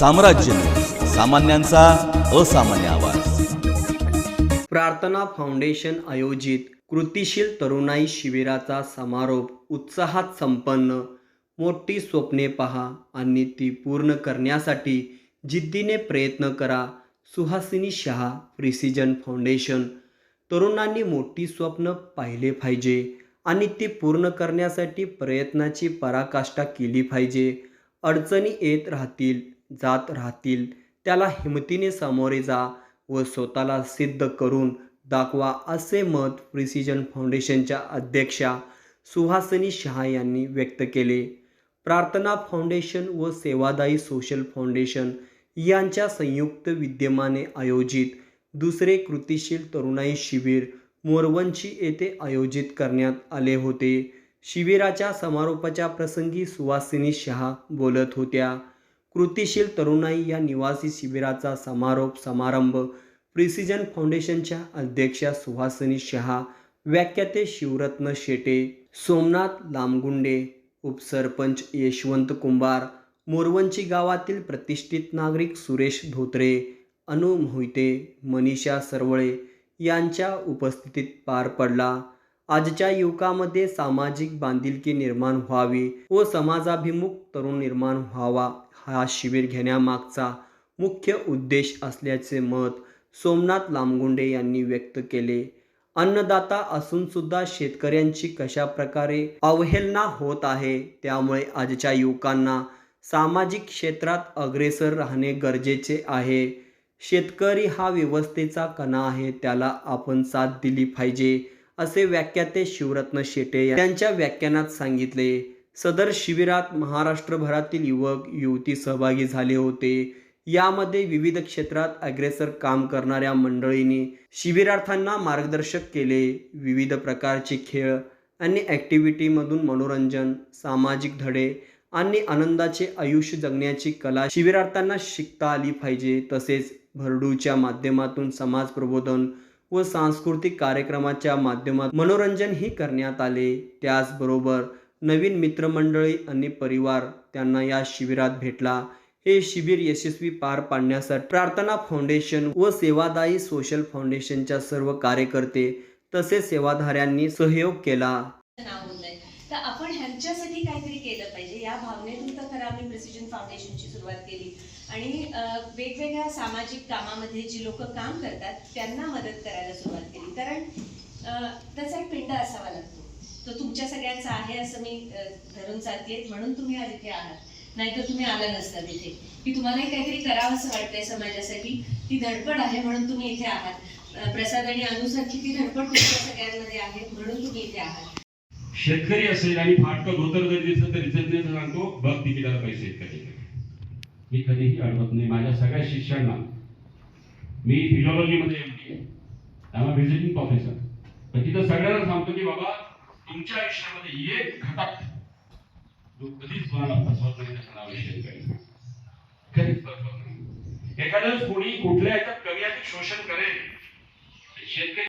साम्राज्य. सामान्यांचा असामान्य आवाज. प्रार्थना फाउंडेशन आयोजित कृतिशील तरुणाई शिबिराचा समारोप उत्साहात संपन्न. मोठी स्वप्ने पहा आणि ती पूर्ण करण्यासाठी जिद्दीने प्रयत्न करा सुहासिनी शहा प्रिसिजन फाउंडेशन. तरुणांनी मोठी स्वप्न पाहिले पाहिजे आणि ती पूर्ण करण्यासाठी प्रयत्नाची पराकाष्ठा केली पाहिजे. अडचणी येत राहतील जात राहतील. त्याला हिमतीने सामोरे जा व स्वतःला सिद्ध करून दाखवा असे मत प्रिसिजन फाउंडेशनच्या अध्यक्षा सुहासिनी शहा यांनी व्यक्त केले. प्रार्थना फाउंडेशन व सेवादायी सोशल फाउंडेशन यांच्या संयुक्त विद्यमाने आयोजित दुसरे कृतिशील तरुणाई शिबिर मोरवंची येथे आयोजित करण्यात आले होते. शिबिराच्या समारोपाच्या प्रसंगी सुवासिनी शहा बोलत होत्या. कृतिशील तरुणाई या निवासी शिबिराचा समारोप समारंभ प्रिसिजन फाउंडेशनच्या अध्यक्षा सुहासिनी शहा व्याख्याते शिवरत्न शेटे सोमनाथ लामगुंडे उपसरपंच यशवंत कुंभार मोरवंची गावातील प्रतिष्ठित नागरिक सुरेश धोत्रे अनु मोहिते मनीषा सरवळे यांच्या उपस्थितीत पार पडला. आजच्या युवकामध्ये सामाजिक बांधिलकी निर्माण व्हावी व समाजाभिमुख तरुण निर्माण व्हावा हा शिबिर घेण्यामागचा मुख्य उद्देश असल्याचे मत सोमनाथ लामगुंडे यांनी व्यक्त केले. अन्नदाता असून सुद्धा शेतकऱ्यांची कशा प्रकारे अवहेलना होत आहे त्यामुळे आजच्या युवकांना सामाजिक क्षेत्रात अग्रेसर राहणे गरजेचे आहे. शेतकरी हा व्यवस्थेचा कणा आहे त्याला आपण साथ दिली पाहिजे. असे व्याख्याते शिवरत्न शेटे यांच्या व्याख्यानात सांगितले. सदर शिबिरात महाराष्ट्रभरातील युवक युवती सहभागी झाले होते. यामध्ये विविध क्षेत्रात अग्रेसर काम करणाऱ्या मंडळींनी शिबिरार्थांना मार्गदर्शक केले. विविध प्रकारचे खेळ आणि ॲक्टिव्हिटीमधून मनोरंजन सामाजिक धडे आणि आनंदाचे आयुष्य जगण्याची कला शिबिरार्थांना शिकता आली पाहिजे. तसेच भरडूच्या माध्यमातून समाज प्रबोधन व सांस्कृतिक कार्यक्रमाच्या माध्यमात मनोरंजनही करण्यात आले. त्याचबरोबर नवीन मित्रमंडळी आणि परिवार त्यांना या शिबिरात भेटला. हे शिबिर यशस्वी पार पाडण्यासाठी प्रार्थना फाउंडेशन व सेवादायी सोशल फाउंडेशनच्या सर्व कार्यकर्ते तसेच सेवाधाऱ्यांनी सहयोग केला. तर आपण केलं पाहिजे. या भावनेतून तर खरं आम्ही प्रिसिजन फाउंडेशनची सुरुवात केली. आणि वेगवेगळ्या सामाजिक कामामध्ये जी लोक काम करतात त्यांना मदत करायला सुरुवात केली. कारण त्याचा एक पिंड असावा लागतो. तो तुमच्या सगळ्यांचा आहे असं मी धरून चालते म्हणून तुम्ही आज इथे आहात. नाहीतर तुम्ही आला नसता तिथे की तुम्हालाही काहीतरी करावं असं वाटतंय समाजासाठी. ती धडपड आहे म्हणून तुम्ही इथे आहात. प्रसाद आणि अनुसारखी ती धडपड तुमच्या सगळ्यांमध्ये आहे म्हणून तुम्ही इथे आहात. शेतकरी असेल आणि फाटकं धोतर जरी दिसलं तरी रिसेप्शनिस्ट सांगतो बघ तिकिटाला पैसे आहेत मी कधीही अडवत नाही. माझ्या सगळ्या शिष्यांना मी फिजिओलॉजीमध्ये एम. डी. आहे. त्यामुळे व्हिजिटिंग प्रोफेसर तर तिथं सगळ्यांना सांगतो की बाबा तुमच्या आयुष्यामध्ये एक घटक जो कधीच तुम्हाला फसवत नाही त्याचं नाव आहे शेतकरी कधीच फसवत नाही. एखाद्या कोणी कुठल्या याच्यात कमी अधिक शोषण करेल शेतकरी